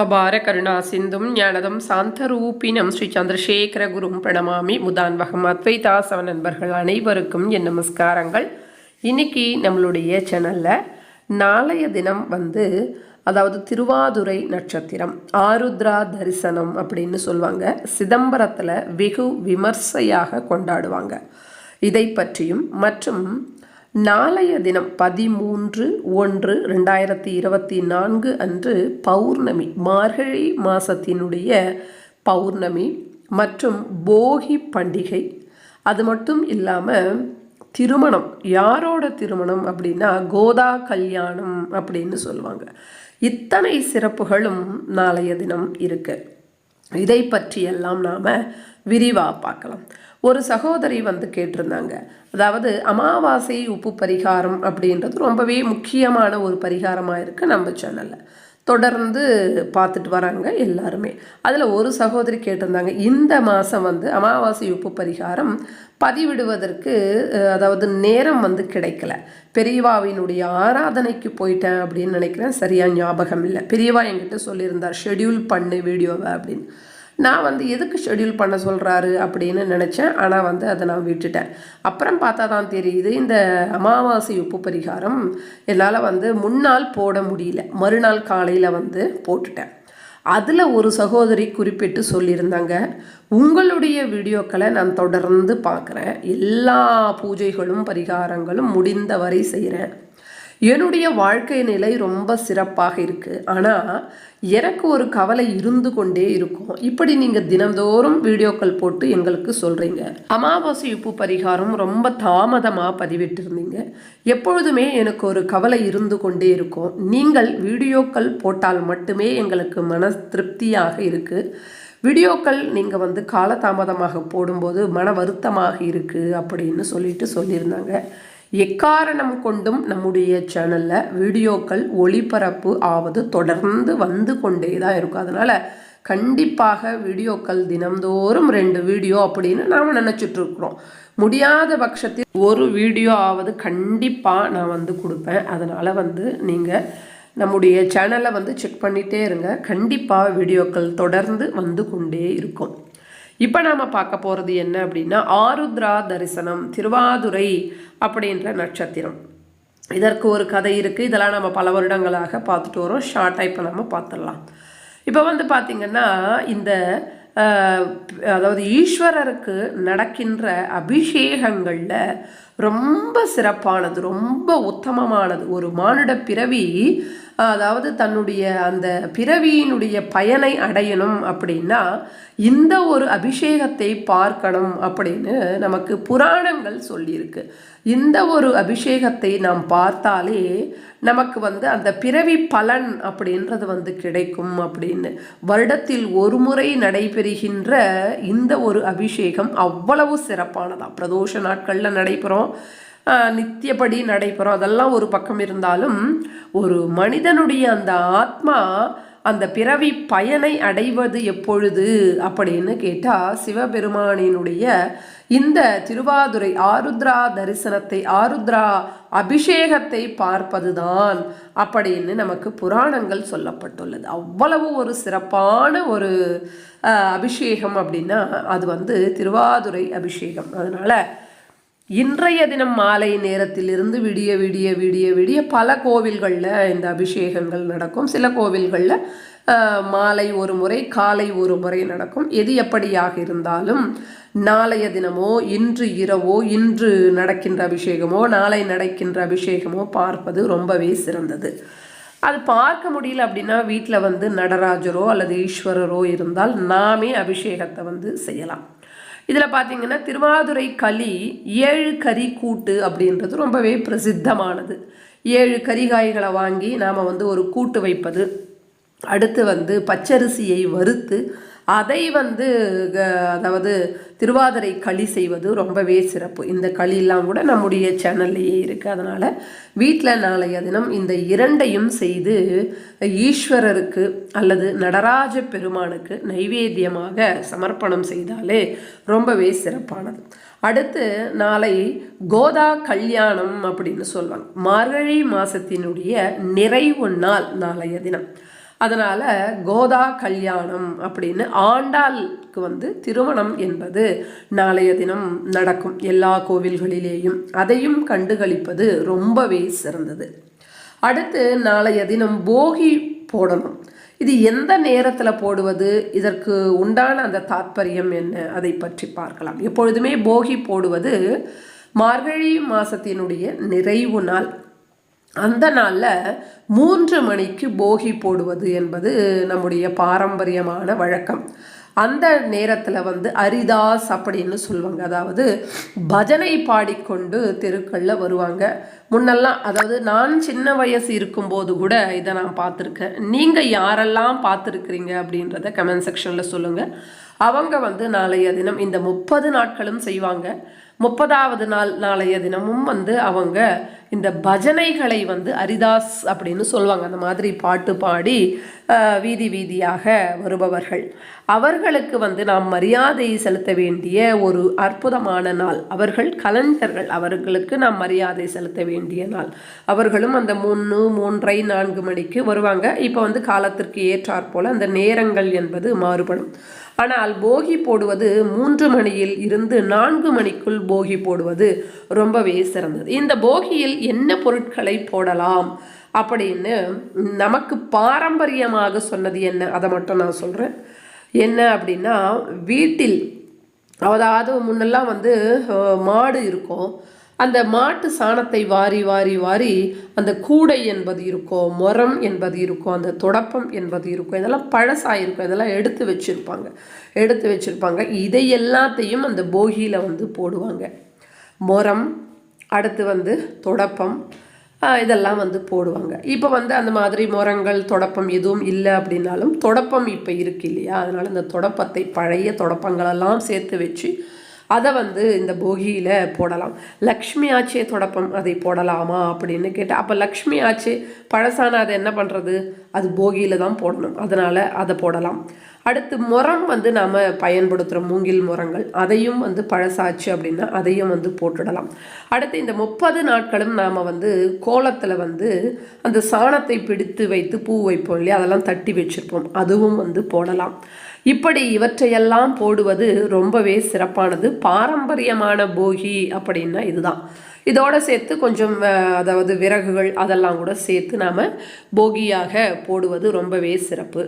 அபார கருணா சிந்தும் ஞானதம் சாந்தரூபினம் ஸ்ரீ சந்திரசேகர குரும் பிரணமாமி. முதான்வகம் அத்வைதாசவ நண்பர்கள் அனைவருக்கும் என் நமஸ்காரங்கள். இன்னைக்கு நம்மளுடைய சேனலில் நாளைய தினம் வந்து அதாவது திருவாதுரை நட்சத்திரம் ஆருத்ரா தரிசனம் அப்படின்னு சொல்லுவாங்க சிதம்பரத்தில் வெகு விமர்சையாக கொண்டாடுவாங்க. இதை பற்றியும் மற்றும் நாளைய தினம் பதிமூன்று ஒன்று ரெண்டாயிரத்தி இருபத்தி நான்கு அன்று பௌர்ணமி மார்கழி மாதத்தினுடைய பௌர்ணமி மற்றும் போகி பண்டிகை. அது மட்டும் இல்லாமல் திருமணம். யாரோட திருமணம் அப்படின்னா கோதா கல்யாணம் அப்படின்னு சொல்லுவாங்க. இத்தனை சிறப்புகளும் நாளைய தினம் இருக்குது இதை பற்றியெல்லாம் நாம் விரிவாக பார்க்கலாம். ஒரு சகோதரி வந்து கேட்டிருந்தாங்க. அதாவது அமாவாசை உப்பு பரிகாரம் அப்படின்றது ரொம்பவே முக்கியமான ஒரு பரிகாரமாக இருக்குது நம்ம சேனலில் தொடர்ந்து பார்த்துட்டு வராங்க எல்லாருமே. அதில் ஒரு சகோதரி கேட்டிருந்தாங்க இந்த மாதம் வந்து அமாவாசை உப்பு பரிகாரம் பதிவிடுவதற்கு அதாவது நேரம் வந்து கிடைக்கல. பெரியவாவினுடைய ஆராதனைக்கு போயிட்டேன் அப்படின்னு நினைக்கிறேன் சரியாக ஞாபகம் இல்லை. பெரியவா என்கிட்ட சொல்லியிருந்தார் ஷெட்யூல் பண்ணு வீடியோவை அப்படின்னு. நான் வந்து எதுக்கு ஷெட்யூல் பண்ண சொல்கிறாரு அப்படின்னு நினச்சேன். ஆனால் வந்து அதை நான் விட்டுட்டேன். அப்புறம் பார்த்தா தான் தெரியுது இந்த அமாவாசை உப்பு பரிகாரம் என்னால் வந்து முன்னால் போட முடியல. மறுநாள் காலையில் வந்து போட்டுட்டேன். அதில் ஒரு சகோதரி குறிப்பிட்டு சொல்லியிருந்தாங்க உங்களுடைய வீடியோக்களை நான் தொடர்ந்து பார்க்குறேன். எல்லா பூஜைகளும் பரிகாரங்களும் முடிந்தவரை செய்கிறேன் என்னுடைய வாழ்க்கை நிலை ரொம்ப சிறப்பாக இருக்குது ஆனால் எனக்கு ஒரு கவலை இருந்து கொண்டே இருக்கும். இப்படி நீங்கள் தினந்தோறும் வீடியோக்கள் போட்டு எங்களுக்கு சொல்கிறீங்க அமாவாசை உப்பு பரிகாரம் ரொம்ப தாமதமாக பதிவிட்டிருந்தீங்க. எப்பொழுதுமே எனக்கு ஒரு கவலை இருந்து கொண்டே இருக்கும். நீங்கள் வீடியோக்கள் போட்டால் மட்டுமே எங்களுக்கு மன திருப்தியாக இருக்குது வீடியோக்கள் நீங்கள் வந்து காலதாமதமாக போடும்போது மன வருத்தமாக இருக்குது அப்படின்னு சொல்லிட்டு சொல்லியிருந்தாங்க. எக்காரணம் கொண்டும் நம்முடைய சேனலில் வீடியோக்கள் ஒளிபரப்பு ஆவது தொடர்ந்து வந்து கொண்டே தான் இருக்கும். அதனால் கண்டிப்பாக வீடியோக்கள் தினம்தோறும் ரெண்டு வீடியோ அப்படின்னு நாம் நினச்சிட்டு இருக்கிறோம். முடியாத பட்சத்தில் ஒரு வீடியோ ஆவது கண்டிப்பாக நான் வந்து கொடுப்பேன். அதனால் வந்து நீங்கள் நம்முடைய சேனலை வந்து செக் பண்ணிகிட்டே இருங்க. கண்டிப்பாக வீடியோக்கள் தொடர்ந்து வந்து கொண்டே இருக்கும். இப்போ நாம் பார்க்க போகிறது என்ன அப்படின்னா ஆருத்ரா தரிசனம் திருவாதுரை அப்படின்ற நட்சத்திரம். இதற்கு ஒரு கதை இருக்குது இதெல்லாம் நம்ம பல வருடங்களாக பார்த்துட்டு வரோம். ஷார்ட்டாக இப்போ நம்ம பார்த்துடலாம். இப்போ வந்து பார்த்திங்கன்னா இந்த அதாவது ஈஸ்வரருக்கு நடக்கின்ற அபிஷேகங்களில் ரொம்ப சிறப்பானது ரொம்ப உத்தமமானது. ஒரு மானுட பிறவி அதாவது தன்னுடைய அந்த பிறவியினுடைய பயனை அடையணும் அப்படின்னா இந்த ஒரு அபிஷேகத்தை பார்க்கணும் அப்படின்னு நமக்கு புராணங்கள் சொல்லியிருக்கு. இந்த ஒரு அபிஷேகத்தை நாம் பார்த்தாலே நமக்கு வந்து அந்த பிறவி பலன் அப்படின்றது வந்து கிடைக்கும் அப்படின்னு. வருடத்தில் ஒரு முறை நடைபெறுகின்ற இந்த ஒரு அபிஷேகம் அவ்வளவு சிறப்பானதாக பிரதோஷ நாட்களில் நடைபெறும். ஆஹ் நித்தியப்படி நடைபெறும். அதெல்லாம் ஒரு பக்கம் இருந்தாலும் ஒரு மனிதனுடைய அந்த ஆத்மா அந்த பிறவி பயனை அடைவது எப்பொழுது அப்படின்னு கேட்டால் சிவபெருமானினுடைய இந்த திருவாதுரை ஆருத்ரா தரிசனத்தை ஆருத்ரா அபிஷேகத்தை பார்ப்பதுதான் அப்படின்னு நமக்கு புராணங்கள் சொல்லப்பட்டுள்ளது. அவ்வளவு ஒரு சிறப்பான ஒரு அபிஷேகம் அப்படின்னா அது வந்து திருவாதுரை அபிஷேகம். அதனால் இன்றைய தினம் மாலை நேரத்திலிருந்து விடிய விடிய விடிய விடிய பல கோவில்களில் இந்த அபிஷேகங்கள் நடக்கும். சில கோவில்களில் மாலை ஒரு முறை காலை ஒரு முறை நடக்கும். எது எப்படியாக இருந்தாலும் நாளைய தினமோ இன்று இரவோ இன்று நடக்கின்ற அபிஷேகமோ நாளை நடக்கின்ற அபிஷேகமோ பார்ப்பது ரொம்பவே சிறந்தது. அது பார்க்க முடியல அப்படின்னா வீட்டில் வந்து நடராஜரோ அல்லது ஈஸ்வரரோ இருந்தால் நாமே அபிஷேகத்தை வந்து செய்யலாம். இதில் பார்த்தீங்கன்னா திருவாதுரை களி ஏழு கறி கூட்டு அப்படின்றது ரொம்பவே பிரசித்தமானது. ஏழு கறிகாய்களை வாங்கி நாம் வந்து ஒரு கூட்டு வைப்பது. அடுத்து வந்து பச்சரிசியை வறுத்து அதை வந்து க- அதாவது திருவாதிரை களி செய்வது ரொம்பவே சிறப்பு. இந்த களியெல்லாம் கூட நம்முடைய சேனல்லையே இருக்குது அதனால் வீட்டில் நாளைய தினம் இந்த இரண்டையும் செய்து ஈஸ்வரருக்கு அல்லது நடராஜ பெருமானுக்கு நைவேத்தியமாக சமர்ப்பணம் செய்தாலே ரொம்பவே சிறப்பானது. அடுத்து நாளை கோதா கல்யாணம் அப்படின்னு சொல்லுவாங்க மார்கழி மாதத்தினுடைய நிறைவு நாள் நாளைய தினம். அதனால் கோதா கல்யாணம் அப்படின்னு ஆண்டாளுக்கு வந்து திருமணம் என்பது நாளைய தினம் நடக்கும் எல்லா கோவில்களிலேயும். அதையும் கண்டுகளிப்பது ரொம்பவே சிறந்தது. அடுத்து நாளைய தினம் போகி போடணும். இது எந்த நேரத்தில் போடுவது? இதற்கு உண்டான அந்த தாத்பரியம் என்ன? அதை பற்றி பார்க்கலாம். எப்பொழுதுமே போகி போடுவது மார்கழி மாதத்தினுடைய நிறைவு நாள். அந்த நாளில் மூன்று மணிக்கு போகி போடுவது என்பது நம்முடைய பாரம்பரியமான வழக்கம். அந்த நேரத்தில் வந்து அரிதாஸ் அப்படின்னு சொல்லுவாங்க. அதாவது பஜனை பாடிக்கொண்டு தெருக்களில் வருவாங்க. முன்னெல்லாம் அதாவது நான் சின்ன வயசு இருக்கும்போது கூட இதை நான் பார்த்துருக்கேன். நீங்கள் யாரெல்லாம் பார்த்துருக்குறீங்க அப்படின்றத கமெண்ட் செக்ஷனில் சொல்லுங்கள் அவங்க வந்து நாளைய தினம் இந்த முப்பது நாட்களும் செய்வாங்க. முப்பதாவது நாள் நாளைய தினமும் வந்து அவங்க இந்த பஜனைகளை வந்து அரிதாஸ் அப்படின்னு சொல்லுவாங்க. அந்த மாதிரி பாட்டு பாடி வீதி வீதியாக வருபவர்கள். அவர்களுக்கு வந்து நாம் மரியாதை செலுத்த வேண்டிய ஒரு அற்புதமான நாள். அவர்கள் கலைஞர்கள் அவர்களுக்கு நாம் மரியாதை செலுத்த வேண்டிய நாள். அவர்களும் அந்த மூணு மூன்றை நான்கு மணிக்கு வருவாங்க. இப்போ வந்து காலத்திற்கு ஏற்றாற் போல் அந்த நேரங்கள் என்பது மாறுபடும். ஆனால் போகி போடுவது மூன்று மணியில் இருந்து நான்கு மணிக்குள் போகி போடுவது ரொம்பவே சிறந்தது. இந்த போகியில் என்ன பொருட்களை போடலாம் அப்படின்னு நமக்கு பாரம்பரியமாக சொன்னது என்ன? அதை மட்டும் நான் சொல்கிறேன் என்ன அப்படின்னா வீட்டில் அதாவது முன்னெல்லாம் வந்து மாடு இருக்கும். அந்த மாட்டு சாணத்தை வாரி வாரி வாரி அந்த கூடை என்பது இருக்கும் முரம் என்பது இருக்கும் அந்த தொடப்பம் என்பது இருக்கும் இதெல்லாம் பழசாயிருக்கும் இதெல்லாம் எடுத்து வச்சுருப்பாங்க. எடுத்து வச்சுருப்பாங்க. இதை எல்லாத்தையும் அந்த போகியில் வந்து போடுவாங்க. முரம் அடுத்து வந்து தொடப்பம் இதெல்லாம் வந்து போடுவாங்க. இப்போ வந்து அந்த மாதிரி முரங்கள் தொடப்பம் எதுவும் இல்லை அப்படின்னாலும் தொடப்பம் இப்போ இருக்கு இல்லையா? அதனால் இந்த தொடப்பத்தை பழைய தொடப்பங்களெல்லாம் சேர்த்து வச்சு அதை வந்து இந்த போகியில் போடலாம். லக்ஷ்மி ஆச்சே தொடப்பம் அதை போடலாமா அப்படின்னு கேட்டால் அப்போ லக்ஷ்மி ஆச்சே பழசான அதை என்ன பண்ணுறது அது போகியில் தான் போடணும். அதனால் அதை போடலாம். அடுத்து முரம் வந்து நாம் பயன்படுத்துகிற மூங்கில் முரங்கள். அதையும் வந்து பழசாச்சு அப்படின்னா அதையும் வந்து போட்டுடலாம். அடுத்து இந்த முப்பது நாட்களும் நாம் வந்து கோலத்தில் வந்து அந்த சாணத்தை பிடித்து வைத்து பூ வைப்போம் இல்லையா? அதெல்லாம் தட்டி வச்சுருப்போம். அதுவும் வந்து போடலாம். இப்படி இவற்றையெல்லாம் போடுவது ரொம்பவே சிறப்பானது. பாரம்பரியமான போகி அப்படின்னா இதுதான். இதோடு சேர்த்து கொஞ்சம் அதாவது விறகுகள் அதெல்லாம் கூட சேர்த்து நாம் போகியாக போடுவது ரொம்பவே சிறப்பு.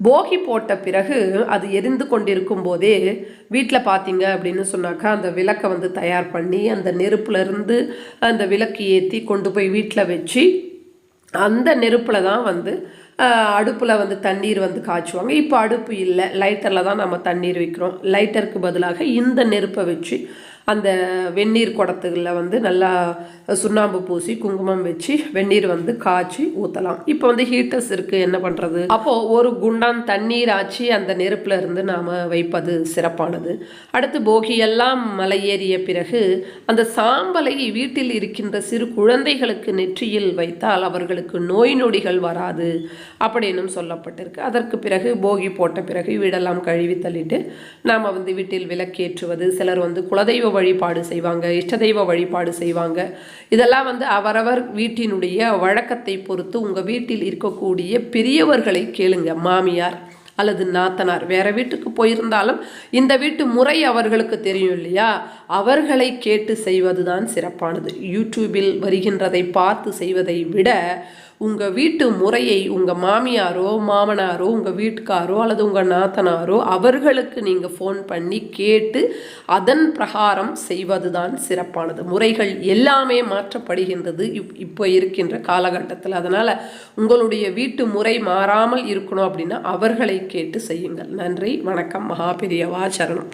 போகி போட்ட பிறகு அது எரிந்து கொண்டிருக்கும் போதே வீட்டில் பார்த்தீங்க அப்படின்னு சொன்னாக்கா அந்த விளக்கை வந்து தயார் பண்ணி அந்த நெருப்புலேருந்து அந்த விளக்கு ஏற்றி கொண்டு போய் வீட்டில் வச்சு அந்த நெருப்பில் தான் வந்து அடுப்பில் வந்து தண்ணீர் வந்து காய்ச்சுவாங்க. இப்போ அடுப்பு இல்லை லைட்டரில் தான் நம்ம தண்ணீர் வைக்கிறோம். லைட்டருக்கு பதிலாக இந்த நெருப்பை வச்சு அந்த வெந்நீர் குடத்துகளில் வந்து நல்லா சுண்ணாம்பு பூசி குங்குமம் வச்சு வெந்நீர் வந்து காய்ச்சி ஊற்றலாம் இப்போ வந்து ஹீட்டர்ஸ் இருக்குது என்ன பண்ணுறது அப்போது ஒரு குண்டான் தண்ணீர் ஆச்சு அந்த நெருப்பில் இருந்து நாம் வைப்பது சிறப்பானது. அடுத்து போகியெல்லாம் மலை ஏறிய பிறகு அந்த சாம்பலை வீட்டில் இருக்கின்ற சிறு குழந்தைகளுக்கு நெற்றியில் வைத்தால் அவர்களுக்கு நோய் நொடிகள் வராது அப்படின்னு சொல்லப்பட்டிருக்கு. அதற்கு பிறகு போகி போட்ட பிறகு வீடெல்லாம் கழுவி தள்ளிட்டு நாம் வந்து வீட்டில் விளக்கேற்றுவது சிலர் வந்து குலதெய்வ வழிபாடு செய்வாங்க இஷ்ட தெய்வ வழிபாடு செய்வாங்க. இதெல்லாம் வந்து அவரவர் வீட்டினுடைய வழக்கத்தை பொறுத்து உங்கள் வீட்டில் இருக்கக்கூடிய பெரியவர்களை கேளுங்க மாமியார் அல்லது நாத்தனார். வேற வீட்டுக்கு போயிருந்தாலும் இந்த வீட்டு முறை அவர்களுக்கு தெரியும் இல்லையா? அவர்களை கேட்டு செய்வதுதான் சிறப்பானது. யூடியூபில் வருகின்றதை பார்த்து செய்வதை விட உங்கள் வீட்டு முறையை உங்கள் மாமியாரோ மாமனாரோ உங்கள் வீட்டுக்காரோ அல்லது உங்கள் நாத்தனாரோ அவர்களுக்கு நீங்கள் ஃபோன் பண்ணி கேட்டு அதன் பிரகாரம் செய்வது தான் சிறப்பானது. முறைகள் எல்லாமே மாற்றப்படுகின்றது இப் இப்போ இருக்கின்ற காலகட்டத்தில். அதனால் உங்களுடைய வீட்டு முறை மாறாமல் இருக்கணும் அப்படின்னா அவர்களை கேட்டு செய்யுங்கள். நன்றி வணக்கம் மகாபிரியவா சரணம்.